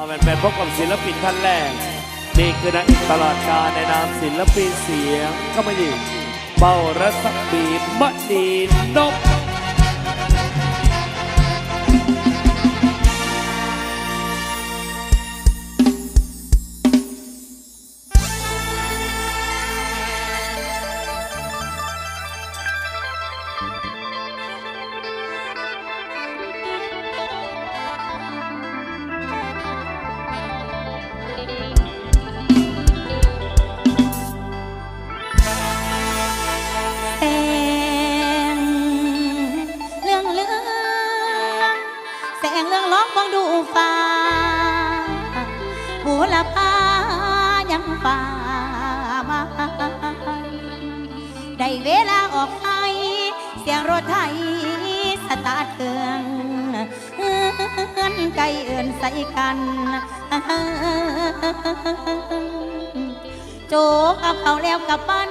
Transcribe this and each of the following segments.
มาเป็นแป็นพบกับศิลปินท่านแรก นี่คือนักอิสระการในนามศิลปินเสียงเข้ามาดิเบารัศมีมณีนพ เวลาออกไป เสียงรถไทยสตาร์เครื่องเือนไก่เอื้นใส่กันโจกเอาเขาแล้วกับบ้น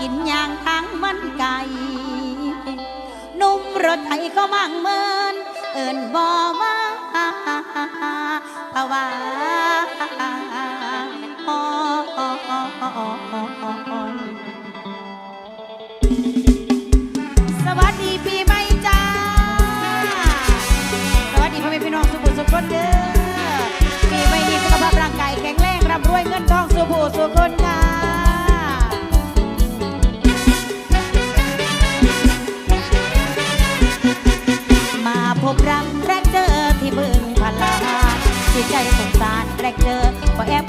กินยางทางมันไก่นุ่มรถไทยก็มั่งเมิน เอิ่นบอมาภาวะ คนเด้อมีไม่ดีสุขภาพร่างกายแข็งแรงร่ำรวยเงินทองสู่ผู้สู่คนค่ะมาพบรักแรกเจอที่บึงพลาจิตใจสงสารแรกเจอก็แอบ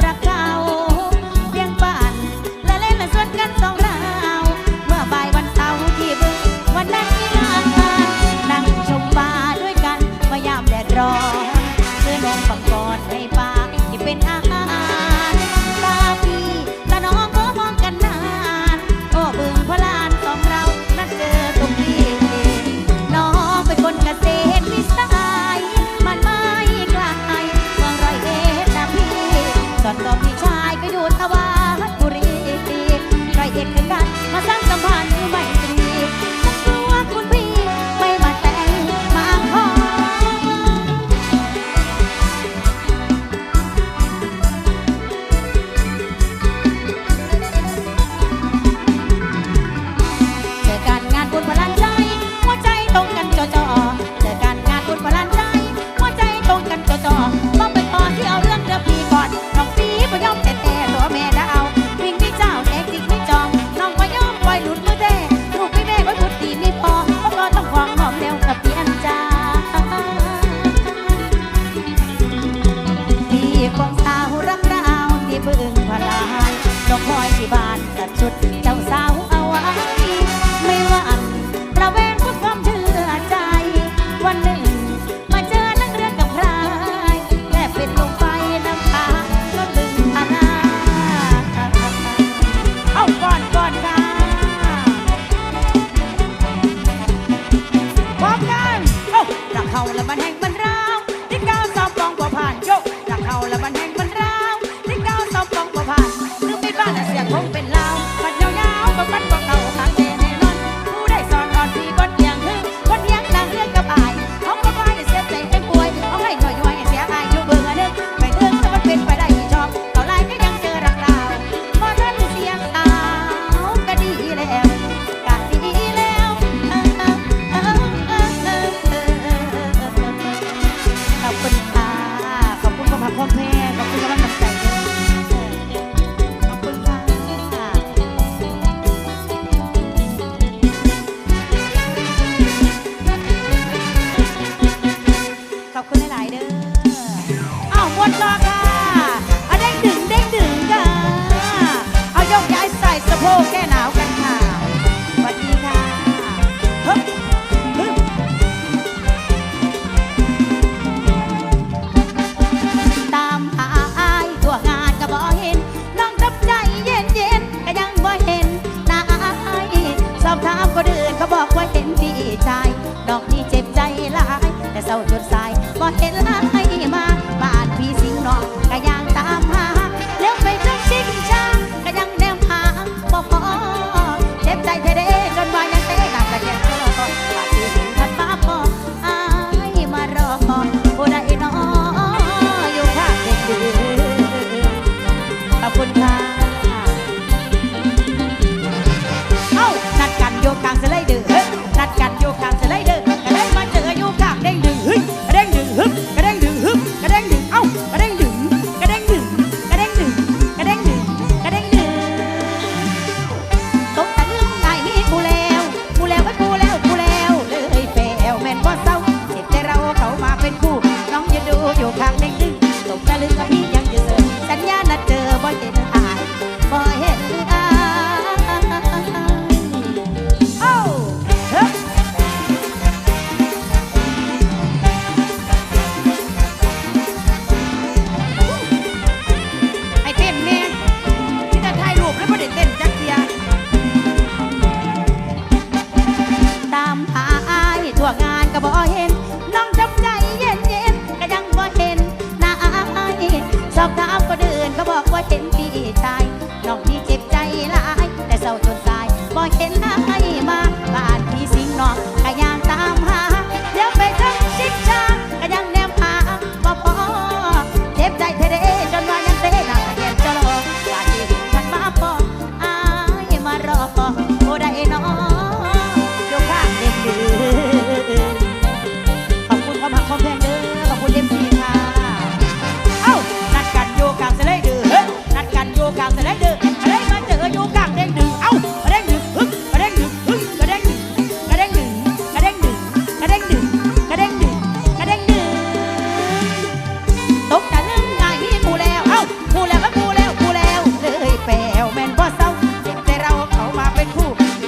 acepta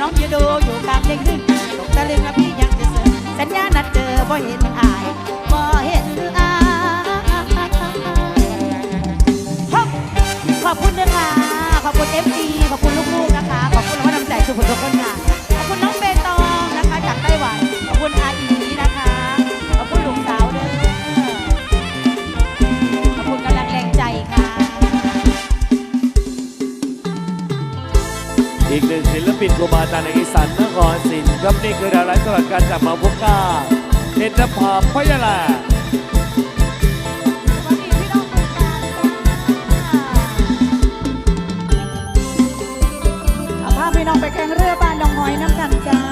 น้องจะดูอยู่กลางเด็กนึ่งตกตะลึงแล้พี่ยังจะเสิร์สัญญานัดเจอบ่เห็น ปิดกูมาตาในอีสานนครศรีครับนี่คือดารายสลับการจากมาพุก้าเนตรภาพยาลาเอาภาพพี่น้องไปแข่งเรือบานดองหอยน้ำกันจ้า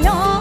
no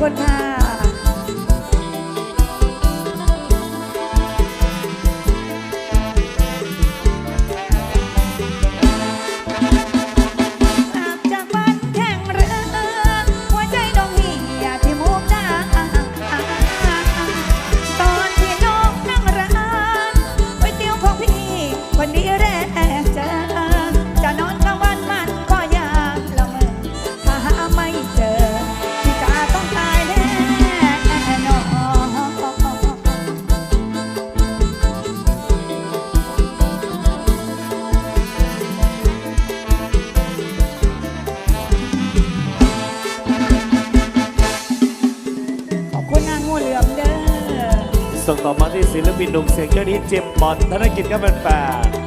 คุณค่ะ ส่งต่อมาที่ศิลปินหนุ่มเสียงเจ้านี้เจมบอลธนกิจก็เป็นแฟน